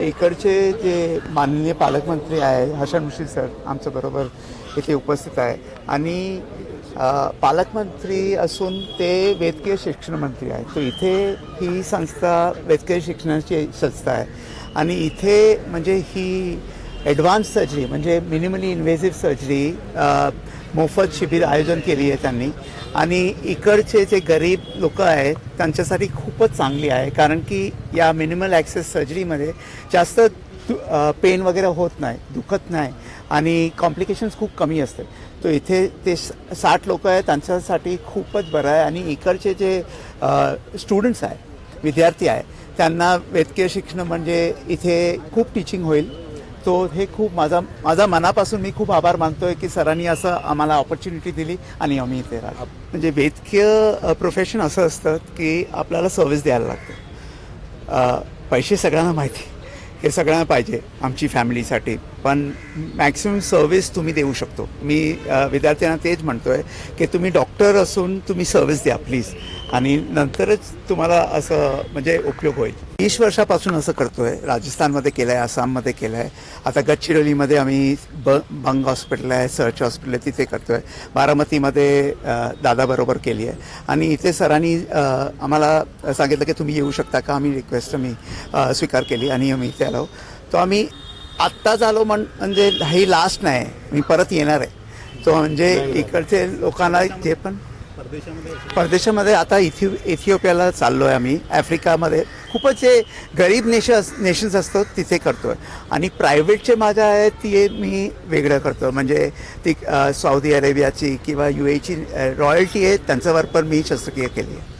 इकडचे जे माननीय पालकमंत्री आहे हसन मुश्रीफ सर आमच्या बरोबर इथे उपस्थित आहे. आणि पालकमंत्री असून ते वैद्यकीय शिक्षण मंत्री आहेत तर इथे ही संस्था वैद्यकीय शिक्षणाची संस्था आहे. आणि इथे म्हणजे ही ॲडव्हान्स सर्जरी म्हणजे मिनिमली इन्व्हेसिव्ह सर्जरी मोफत शिबिर आयोजन केली आहे त्यांनी. आणि इकडचे जे गरीब लोक आहेत त्यांच्यासाठी खूपच चांगली आहे कारण की या मिनिमल ॲक्सेस सर्जरीमध्ये जास्त पेन वगैरे होत नाही दुखत नाही आणि कॉम्प्लिकेशन्स खूप कमी असते तो इथे ते स- साठ लोक आहेत त्यांच्यासाठी खूपच बरं आहे. आणि इकडचे जे स्टुडंट्स आहेत विद्यार्थी आहे त्यांना वैद्यकीय शिक्षण म्हणजे इथे खूप टीचिंग होईल. तो हे खूप माझा माझा मनापासून मी खूप आभार मानतोय की सरांनी असं आम्हाला ऑपॉर्च्युनिटी दिली आणि आम्ही इथे राहिलो म्हणजे वैद्यकीय प्रोफेशन असं असतं की आपल्याला सर्व्हिस द्यायला लागतं. पैसे सगळ्यांना माहिती हे सगळ्यांना पाहिजे आमची फॅमिलीसाठी पण मॅक्सिमम सर्व्हिस तुम्ही देऊ शकतो. मी विद्यार्थ्यांना तेच म्हणतोय की तुम्ही डॉक्टर असून तुम्ही सर्व्हिस द्या प्लीज आणि नंतरच तुम्हाला असं म्हणजे उपयोग होईल. वीस वर्षापासून असं करतोय. राजस्थानमध्ये केलं आहे आसाममध्ये केलं आहे आता गडचिरोलीमध्ये आम्ही ब बंग हॉस्पिटल आहे सर्च हॉस्पिटल आहे तिथे करतोय. बारामतीमध्ये दादाबरोबर केली आहे. आणि इथे सरांनी आम्हाला सांगितलं की तुम्ही येऊ शकता का? आम्ही रिक्वेस्ट मी स्वीकार केली आणि आम्ही इथे आलो. तो आम्ही आत्ताच आलो म्हण म्हणजे ही लास्ट नाही. मी परत येणार आहे. तो म्हणजे इकडचे लोकांना जे पण परदेशामध्ये आता इथि इथिओपियाला चाललो आहे आम्ही. आफ्रिकामध्ये खूपच जे गरीब नेशन्स नेशन्स असतात तिथे करतो आहे आणि प्रायव्हेटचे माझ्या आहेत ती मी वेगळं करतो म्हणजे ती सौदी अरेबियाची किंवा यू एची रॉयल्टी आहे त्यांच्यावर पण मी शस्त्रक्रिया केली आहे.